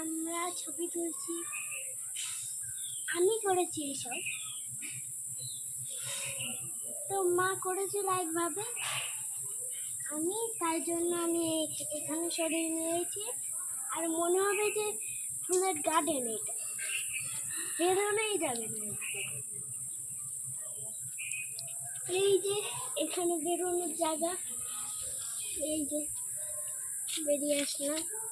আমরা ছবি তুলছি। আমি করেছি এসব। তো মা করেছিল একভাবে আমি তাই জন্য আমি এখানে সরিয়ে নিয়েছি। আর মনে হবে যে ফুলের গার্ডেন এটা। বেরোনোই যাবে না। এই যে এখানে বেরোনোর জায়গা। এই যে বেরিয়ে আসলাম।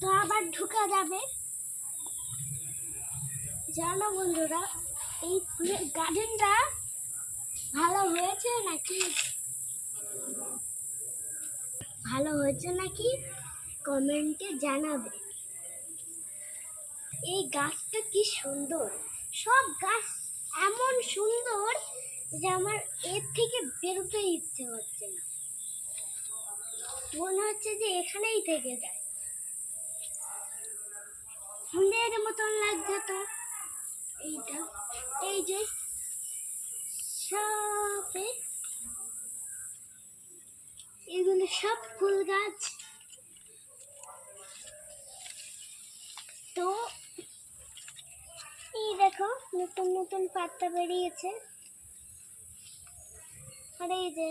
তো আবার ঢুকা যাবে। জানো বন্ধুরা, এই গার্ডেনটা ভালো হয়েছে নাকি? ভালো হয়েছে নাকি? কমেন্টে জানাবে। এই গাছটা কি সুন্দর। সব গাছ এমন সুন্দর যে আমার এর থেকে বেরোতে ইচ্ছে হচ্ছে না। মনে হচ্ছে যে এখানেই থেকে যায়। ফুলের মতন লাগছে তো। এইটা, এই যে সবে এগুলো সব ফুল গাছ। তো এই দেখো, নতুন নতুন পাতা বেরিয়েছে। আর এই যে,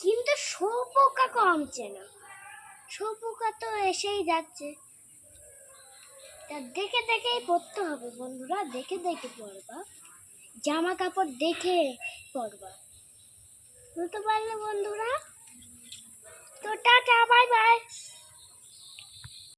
কিন্তু শুয়োপোকা কমছে না। শুয়োপোকা তো এসেই যাচ্ছে। তা দেখে দেখেই পড়তে হবে বন্ধুরা, দেখে দেখে পড়বা। জামা কাপড় দেখে পড়বা। বুঝতে পারলে বন্ধুরা?